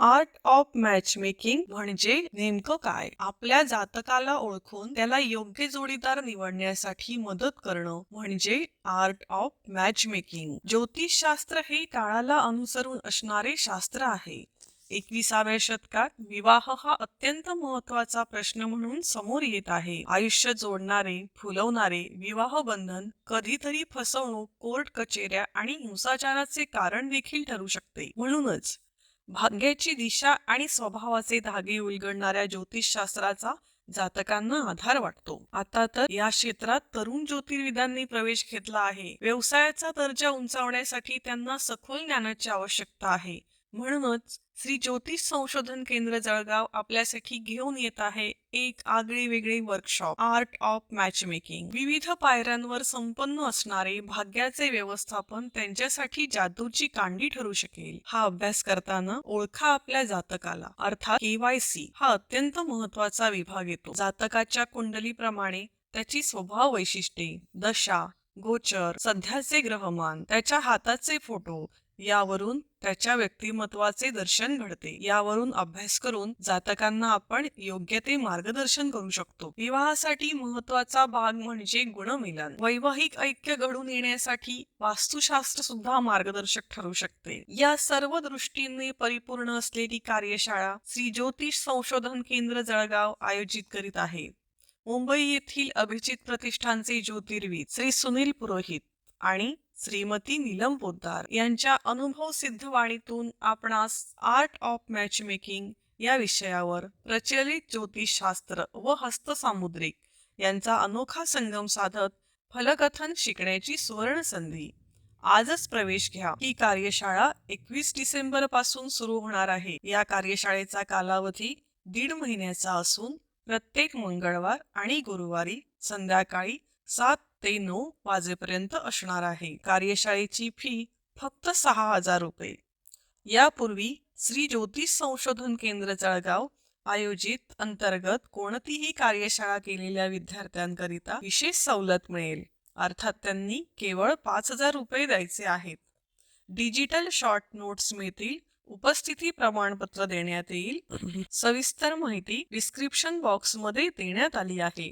Art of match making म्हणजे नेमकं काय? आपल्या जातकाला ओळखून त्याला योग्य जोडीदार निवडण्यासाठी मदत करणं म्हणजे आर्ट ऑफ मॅच मेकिंग ज्योतिषशास्त्र हे काळाला अनुसरून असणारे शास्त्र आहे. एकविसाव्या शतकात विवाह हा अत्यंत महत्त्वाचा प्रश्न म्हणून समोर येत आहे. आयुष्य जोडणारे फुलवणारे विवाह बंधन कधीतरी फसवणूक कोर्ट कचेऱ्या आणि हिंसाचाराचे कारण देखील ठरू शकते. म्हणूनच भाग्याची दिशा आणि स्वभावाचे धागे उलगडणाऱ्या ज्योतिषशास्त्राचा जातकांना आधार वाटतो. आता तर या क्षेत्रात तरुण ज्योतिर्विदांनी प्रवेश घेतला आहे. व्यवसायाचा दर्जा उंचावण्यासाठी त्यांना सखोल ज्ञानाची आवश्यकता आहे. म्हणूनच श्री ज्योतिष संशोधन केंद्र जळगाव आपल्यासाठी घेऊन येत आहे एक आगळे वेगळे workshop art of match making विविध पायऱ्यांवर संपन्न असणारे भाग्याचे व्यवस्थापन त्यांच्यासाठी जादूची कांडी ठरू शकेल. हा अभ्यास करताना ओळखा आपल्या जातकाला. अर्थात केवायसी हा अत्यंत महत्त्वाचा विभाग येतो. जातकाच्या कुंडलीप्रमाणे त्याची स्वभाव वैशिष्ट्ये दशा गोचर सध्याचे ग्रहमान त्याच्या हाताचे फोटो यावरून त्याच्या व्यक्तिमत्वाचे दर्शन घडते. यावरून अभ्यास करून जातकांना आपण योग्य ते मार्गदर्शन करू शकतो. विवाहासाठी महत्त्वाचा भाग म्हणजे गुणमिलन. वैवाहिक ऐक्य घडून येण्यासाठी वास्तुशास्त्र सुद्धा मार्गदर्शक ठरू शकते. या सर्व दृष्टीने परिपूर्ण असलेली कार्यशाळा श्री ज्योतिष संशोधन केंद्र जळगाव आयोजित करीत आहे. मुंबई येथील अभिजित प्रतिष्ठानचे ज्योतिर्वी श्री सुनील पुरोहित आणि श्रीमती नीलम पोद्दार यांच्या अनुभव सिद्ध वाणीतून आपणास आर्ट ऑफ मॅच मेकिंग या विषयावर प्रचलित ज्योतिषशास्त्र व हस्तसामुद्रिक यांचा अनोखा संगम साधत फलकथन शिकण्याची सुवर्ण संधी आजच प्रवेश घ्या. ही कार्यशाळा एकवीस डिसेंबरपासून सुरू होणार आहे. या कार्यशाळेचा कालावधी दीड महिन्याचा असून प्रत्येक मंगळवार आणि गुरुवारी संध्याकाळी सात ते नऊ वाजेपर्यंत असणार आहे. कार्यशाळेची फी फक्त सहा हजार रुपये. यापूर्वी श्री ज्योतिष संशोधन केंद्र जळगाव आयोजित अंतर्गत कोणतीही कार्यशाळा केलेल्या विद्यार्थ्यांकरिता विशेष सवलत मिळेल. अर्थात त्यांनी केवळ पाच हजार रुपये द्यायचे आहेत. डिजिटल शॉर्ट नोट्स मिळतील उपस्थिती प्रमाणपत्र देण्यात येईल सविस्तर माहिती डिस्क्रिप्शन बॉक्समध्ये देण्यात आली आहे.